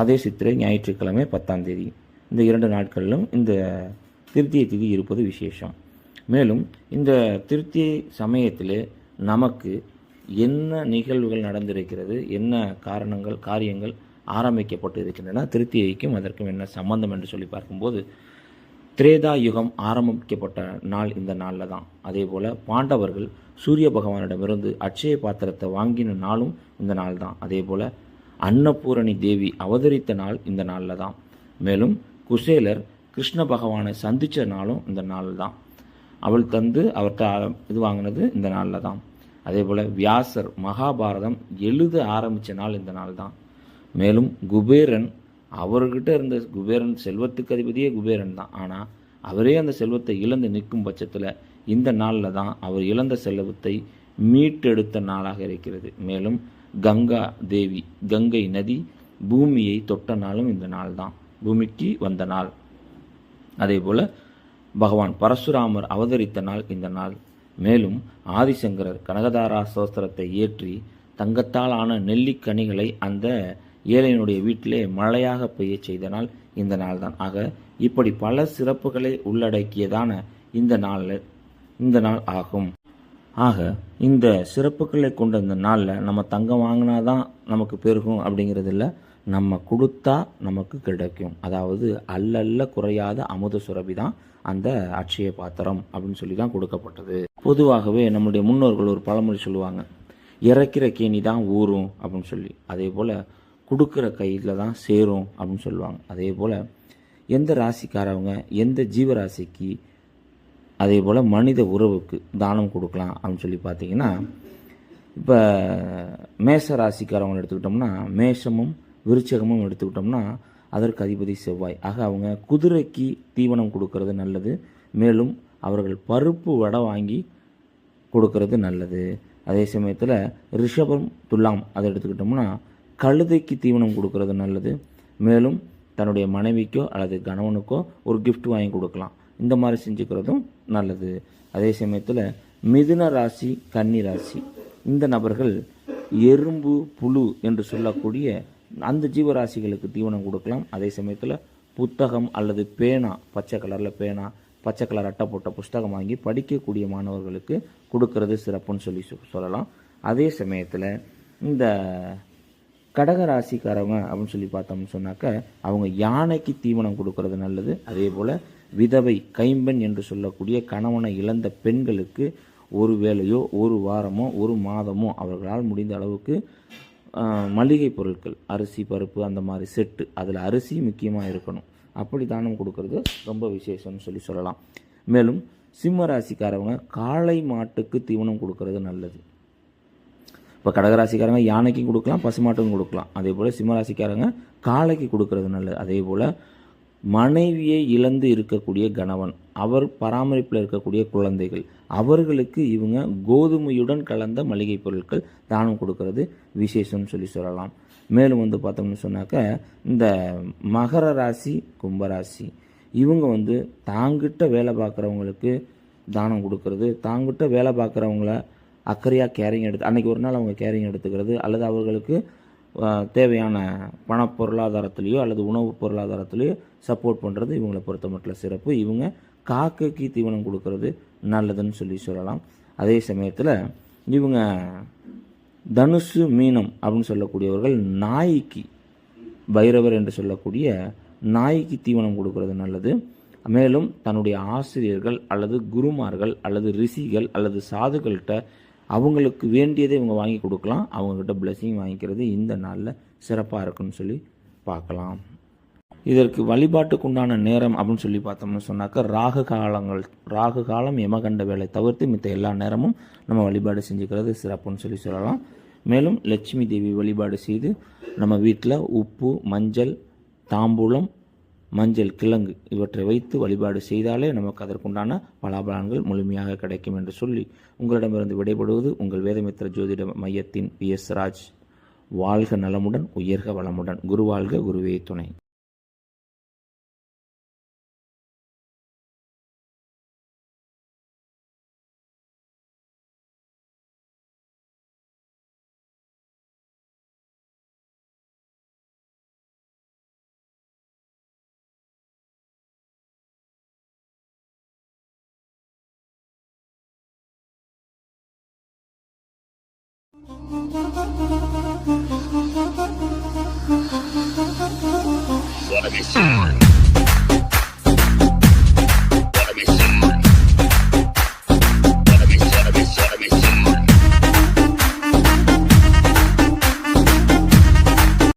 அதே சித்திரை ஞாயிற்றுக்கிழமை பத்தாம் தேதி. இந்த இரண்டு நாட்களிலும் இந்த திருத்திய திதி இருப்பது விசேஷம். மேலும் இந்த திருத்தியை சமயத்தில் நமக்கு என்ன நிகழ்வுகள் நடந்திருக்கிறது என்ன காரணங்கள் காரியங்கள் ஆரம்பிக்கப்பட்டு இருக்கின்றன திருத்தியைக்கும் அதற்கும் என்ன சம்பந்தம் என்று சொல்லி பார்க்கும்போது திரேதா யுகம் ஆரம்பிக்கப்பட்ட நாள் இந்த நாளில் தான். அதே போல் பாண்டவர்கள் சூரிய பகவானிடமிருந்து அட்சய பாத்திரத்தை வாங்கின நாளும் இந்த நாள் தான். அதே போல் அன்னபூரணி தேவி அவதரித்த நாள் இந்த நாளில் தான் மேலும் குசேலர் கிருஷ்ண பகவானை சந்தித்த நாளும் இந்த நாள் தான் அவள் தந்து அவர்கிட்ட இது வாங்கினது இந்த நாளில் தான் அதே போல் வியாசர் மகாபாரதம் எழுத ஆரம்பித்த நாள் இந்த நாள் தான் மேலும் குபேரன் அவர்கிட்ட இருந்த குபேரன் செல்வத்துக்கு அதிபதியே குபேரன் தான். ஆனால் அவரே அந்த செல்வத்தை இழந்து நிற்கும் பட்சத்தில் இந்த நாளில் தான் அவர் இழந்த செல்வத்தை மீட்டெடுத்த நாளாக இருக்கிறது. மேலும் கங்கா தேவி கங்கை நதி பூமியை தொட்ட நாளும் இந்த நாள் தான் பூமிக்கு வந்த நாள். அதே போல் பகவான் பரசுராமர் அவதரித்த நாள் இந்த நாள். மேலும் ஆதிசங்கரர் கனகதாரா சோஸ்திரத்தை ஏற்றி தங்கத்தால் ஆன நெல்லிக்கனிகளை அந்த ஏழையினுடைய வீட்டிலே மழையாக பெய்ய செய்த நாள் இந்த நாள் தான் ஆக இப்படி பல சிறப்புகளை உள்ளடக்கியதான இந்த நாள் இந்த நாள் ஆகும். ஆக இந்த சிறப்புகளை கொண்ட இந்த நாளில் நம்ம தங்கம் வாங்கினாதான் நமக்கு பெருகும் அப்படிங்கிறதில்ல. நம்ம கொடுத்தா நமக்கு கிடைக்கும். அதாவது அல்லல்ல குறையாத அமுத சுரபி தான் அந்த அட்சய பாத்திரம் அப்படின்னு சொல்லி தான் கொடுக்கப்பட்டது. பொதுவாகவே நம்முடைய முன்னோர்கள் ஒரு பழமொழி சொல்லுவாங்க. இறக்கிற கேணி தான் ஊறும் அப்படின்னு சொல்லி. அதே போல் கொடுக்குற கையில் தான் சேரும் அப்படின்னு சொல்லுவாங்க. அதே போல் எந்த ராசிக்காரவங்க எந்த ஜீவராசிக்கு அதே போல் மனித உறவுக்கு தானம் கொடுக்கலாம் அப்படின்னு சொல்லி பார்த்தீங்கன்னா இப்போ மேச ராசிக்காரவங்க எடுத்துக்கிட்டோம்னா மேஷமும் விருச்சகமும் எடுத்துக்கிட்டோம்னா அதற்கு அதிபதி செவ்வாய். ஆக அவங்க குதிரைக்கு தீவனம் கொடுக்கறது நல்லது. மேலும் அவர்கள் பருப்பு வடை வாங்கி கொடுக்கறது நல்லது. அதே சமயத்தில் ரிஷபம் துலாம் அதை எடுத்துக்கிட்டோம்னா கழுதைக்கு தீவனம் கொடுக்கறது நல்லது. மேலும் தன்னுடைய மனைவிக்கோ அல்லது கணவனுக்கோ ஒரு கிஃப்ட் வாங்கி கொடுக்கலாம். இந்த மாதிரி செஞ்சுக்கிறதும் நல்லது. அதே சமயத்தில் மிதுன ராசி கன்னி ராசி இந்த நபர்கள் எறும்பு புழு என்று சொல்லக்கூடிய அந்த ஜீவராசிகளுக்கு தீவனம் கொடுக்கலாம். அதே சமயத்தில் புத்தகம் அல்லது பேனா பச்சை கலரில் பேனா பச்சை கலர் அட்டை போட்ட புஸ்தகம் வாங்கி படிக்கக்கூடிய மாணவர்களுக்கு கொடுக்கறது சிறப்புன்னு சொல்லி சொ- சொல்லலாம். அதே சமயத்தில் இந்த கடக ராசிக்காரவங்க அப்படின்னு சொல்லி பார்த்தோம்னு சொன்னாக்க அவங்க யானைக்கு தீவனம் கொடுக்கறது நல்லது. அதே போல் விதவை கைம்பெண் என்று சொல்லக்கூடிய கணவனை இழந்த பெண்களுக்கு ஒரு வேளையோ ஒரு வாரமோ ஒரு மாதமோ அவர்களால் முடிந்த அளவுக்கு மளிகை பொருட்கள் அரிசி பருப்பு அந்த மாதிரி செட்டு அதில் அரிசி முக்கியமாக இருக்கணும். அப்படி தானம் கொடுக்கறது ரொம்ப விசேஷம்னு சொல்லி சொல்லலாம். மேலும் சிம்ம ராசிக்காரவங்க காளை மாட்டுக்கு தீவனம் கொடுக்கறது நல்லது. இப்போ கடகராசிக்காரங்க யானைக்கும் கொடுக்கலாம் பசுமாட்டுக்கும் கொடுக்கலாம். அதே போல் சிம்மராசிக்காரங்க காளைக்கு கொடுக்கறது நல்லது. அதே போல் மனைவியை இழந்து இருக்கக்கூடிய கணவன் அவர் பராமரிப்பில் இருக்கக்கூடிய குழந்தைகள் அவர்களுக்கு இவங்க கோதுமையுடன் கலந்த மளிகை பொருட்கள் தானம் கொடுக்கறது விசேஷம்னு சொல்லி சொல்லலாம். மேலும் வந்து பார்த்தோம்னு சொன்னாக்க இந்த மகர ராசி கும்பராசி இவங்க வந்து தாங்கிட்ட வேலை பார்க்குறவங்களுக்கு தானம் கொடுக்கறது தாங்கிட்ட வேலை பார்க்குறவங்கள அக்கறையாக கேரிங் எடுத்து அன்னைக்கு ஒரு நாள் அவங்க கேரிங் எடுத்துக்கிறது அல்லது அவர்களுக்கு தேவையான பணப்பொருளாதாரத்துலேயோ அல்லது உணவு பொருளாதாரத்திலேயோ சப்போர்ட் பண்ணுறது இவங்களை பொறுத்த மட்டும் சிறப்பு. இவங்க காக்கைக்கு தீவனம் கொடுக்கறது நல்லதுன்னு சொல்லி சொல்லலாம். அதே சமயத்தில் இவங்க தனுசு மீனம் அப்படின்னு சொல்லக்கூடியவர்கள் நாய்க்கு பைரவர் என்று சொல்லக்கூடிய நாய்க்கு தீவனம் கொடுக்கறது நல்லது. மேலும் தன்னுடைய ஆசிரியர்கள் அல்லது குருமார்கள் அல்லது ரிஷிகள் அல்லது சாதுக்கள்கிட்ட அவங்களுக்கு வேண்டியதை இவங்க வாங்கி கொடுக்கலாம். அவங்கக்கிட்ட பிளெஸிங் வாங்கிக்கிறது இந்த நாளில் சிறப்பாக இருக்குன்னு சொல்லி பார்க்கலாம். இதற்கு வழிபாட்டுக்குண்டான நேரம் அப்படின்னு சொல்லி பார்த்தோம்னு சொன்னாக்க ராகு காலங்கள் ராகு காலம் யமகண்ட வேலை தவிர்த்து மித்த எல்லா நேரமும் நம்ம வழிபாடு செஞ்சுக்கிறது சிறப்புன்னு சொல்லி சொல்லலாம். மேலும் லட்சுமி தேவி வழிபாடு செய்து நம்ம வீட்டில் உப்பு மஞ்சள் தாம்பூலம் மஞ்சள் கிழங்கு இவற்றை வைத்து வழிபாடு செய்தாலே நமக்கு அதற்குண்டான பலாபலன்கள் முழுமையாக கிடைக்கும் என்று சொல்லி உங்களிடமிருந்து விடைபடுவது உங்கள் வேதமித்திர ஜோதிட மையத்தின் வி எஸ் ராஜ். வாழ்க நலமுடன் உயர்க வளமுடன். குரு வாழ்க குருவே துணை. What? a